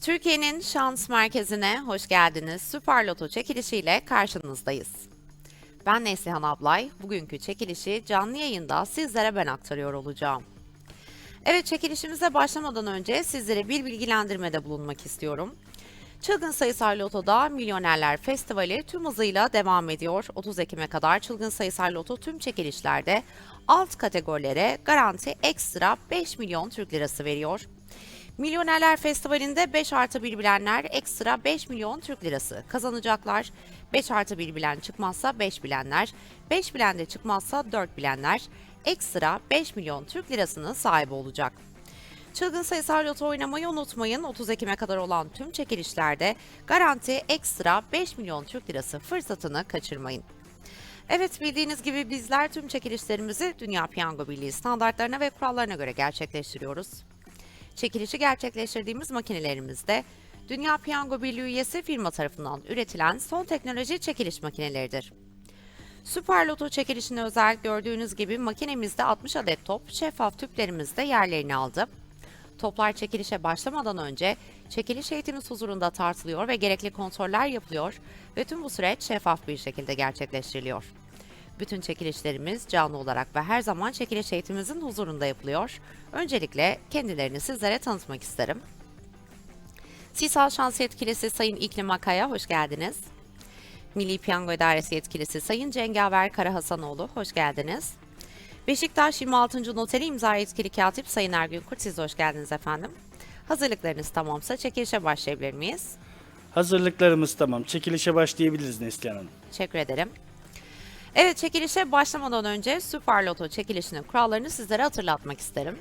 Türkiye'nin şans merkezine hoş geldiniz. Süper Loto çekilişiyle karşınızdayız. Ben Neslihan Ablay. Bugünkü çekilişi canlı yayında sizlere ben aktarıyor olacağım. Evet çekilişimize başlamadan önce sizlere bir bilgilendirmede bulunmak istiyorum. Çılgın Sayısal Loto'da Milyonerler Festivali tüm hızıyla devam ediyor. 30 Ekim'e kadar Çılgın Sayısal Loto tüm çekilişlerde alt kategorilere garanti ekstra 5 milyon Türk Lirası veriyor. Milyonerler Festivali'nde 5 artı 1 bilenler ekstra 5 milyon Türk Lirası kazanacaklar. 5 artı 1 bilen çıkmazsa 5 bilenler, 5 bilen de çıkmazsa 4 bilenler ekstra 5 milyon Türk Lirasının sahibi olacak. Çılgın sayısal loto oynamayı unutmayın. 30 Ekim'e kadar olan tüm çekilişlerde garanti ekstra 5 milyon Türk Lirası fırsatını kaçırmayın. Evet bildiğiniz gibi bizler tüm çekilişlerimizi Dünya Piyango Birliği standartlarına ve kurallarına göre gerçekleştiriyoruz. Çekilişi gerçekleştirdiğimiz makinelerimizde Dünya Piyango Birliği üyesi firma tarafından üretilen son teknoloji çekiliş makineleridir. Süper Loto çekilişine özel gördüğünüz gibi makinemizde 60 adet top şeffaf tüplerimizde yerlerini aldı. Toplar çekilişe başlamadan önce çekiliş heyetimiz huzurunda tartılıyor ve gerekli kontroller yapılıyor ve tüm bu süreç şeffaf bir şekilde gerçekleştiriliyor. Bütün çekilişlerimiz canlı olarak ve her zaman çekiliş eğitimimizin huzurunda yapılıyor. Öncelikle kendilerini sizlere tanıtmak isterim. Sisal Şans Yetkilisi Sayın İklim Akaya, hoş geldiniz. Milli Piyango İdaresi Yetkilisi Sayın Cengaver Karahasanoğlu, hoş geldiniz. Beşiktaş 26. Noteri İmza Yetkili Katip Sayın Ergün Kurt, siz de hoş geldiniz efendim. Hazırlıklarınız tamamsa çekilişe başlayabilir miyiz? Hazırlıklarımız tamam. Çekilişe başlayabiliriz Neslihan Hanım. Teşekkür ederim. Evet çekilişe başlamadan önce Süper Loto çekilişinin kurallarını sizlere hatırlatmak isterim.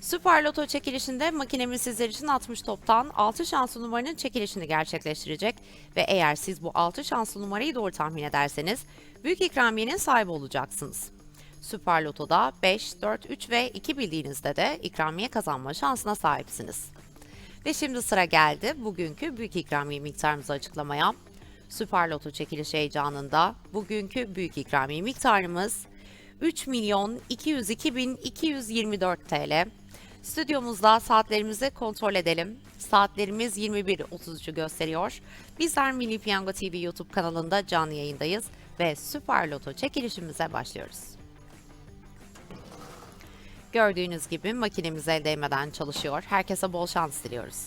Süper Loto çekilişinde makinemiz sizler için 60 toptan 6 şanslı numaranın çekilişini gerçekleştirecek ve eğer siz bu 6 şanslı numarayı doğru tahmin ederseniz büyük ikramiyenin sahibi olacaksınız. Süper Loto'da 5, 4, 3 ve 2 bildiğinizde de ikramiye kazanma şansına sahipsiniz. Ve şimdi sıra geldi bugünkü büyük ikramiye miktarımızı açıklamaya. Süper Loto çekiliş heyecanında bugünkü büyük ikramiye miktarımız 3 milyon 202 bin 224 TL. Stüdyomuzda saatlerimizi kontrol edelim. Saatlerimiz 21.33'ü gösteriyor. Bizler Milli Piyango TV YouTube kanalında canlı yayındayız ve Süper Loto çekilişimize başlıyoruz. Gördüğünüz gibi makinemiz el değmeden çalışıyor. Herkese bol şans diliyoruz.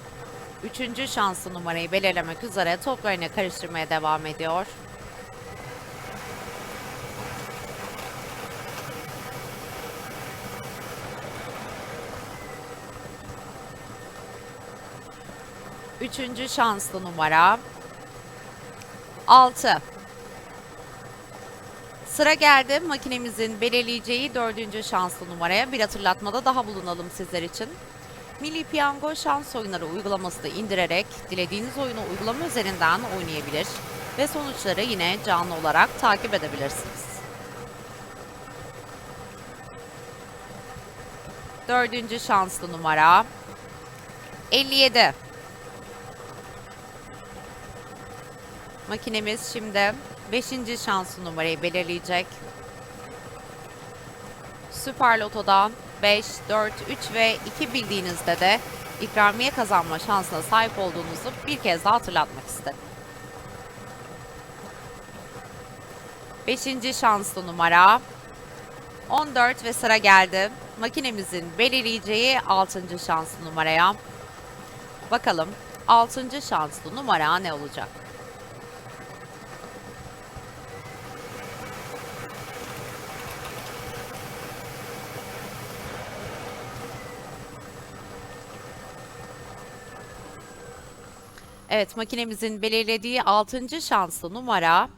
Üçüncü şanslı numarayı belirlemek üzere toplarını karıştırmaya devam ediyor. Üçüncü şanslı numara 6. Sıra geldi makinemizin belirleyeceği dördüncü şanslı numaraya bir hatırlatmada daha bulunalım sizler için. Milli Piyango şans oyunları uygulamasını indirerek dilediğiniz oyunu uygulama üzerinden oynayabilir ve sonuçları yine canlı olarak takip edebilirsiniz. Dördüncü şanslı numara 57. Makinemiz şimdi 5. şanslı numarayı belirleyecek. Süper Loto'da 5, 4, 3 ve 2 bildiğinizde de ikramiye kazanma şansına sahip olduğunuzu bir kez daha hatırlatmak isterim. 5. şanslı numara 14 ve sıra geldi. Makinemizin belirleyeceği 6. şanslı numaraya. Bakalım 6. şanslı numara ne olacak? Evet, makinemizin belirlediği 6. şanslı numara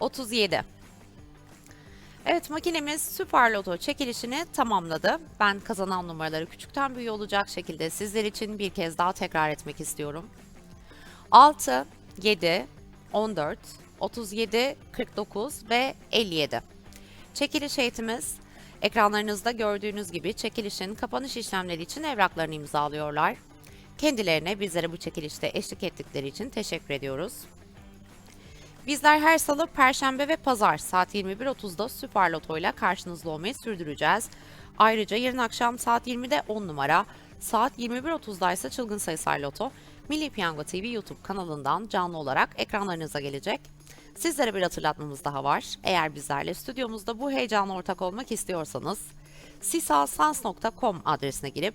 37. Evet, makinemiz Süper Loto çekilişini tamamladı. Ben kazanan numaraları küçükten büyüğe olacak şekilde sizler için bir kez daha tekrar etmek istiyorum. 6, 7, 14, 37, 49 ve 57. Çekiliş heyetimiz ekranlarınızda gördüğünüz gibi çekilişin kapanış işlemleri için evraklarını imzalıyorlar. Kendilerine bizlere bu çekilişte eşlik ettikleri için teşekkür ediyoruz. Bizler her salı, perşembe ve pazar saat 21.30'da Süper Loto ile karşınızda olmayı sürdüreceğiz. Ayrıca yarın akşam saat 20'de 10 numara, saat 21.30'da ise Çılgın Sayısal Loto, Milli Piyango TV YouTube kanalından canlı olarak ekranlarınıza gelecek. Sizlere bir hatırlatmamız daha var. Eğer bizlerle stüdyomuzda bu heyecanla ortak olmak istiyorsanız, sisalsans.com adresine girip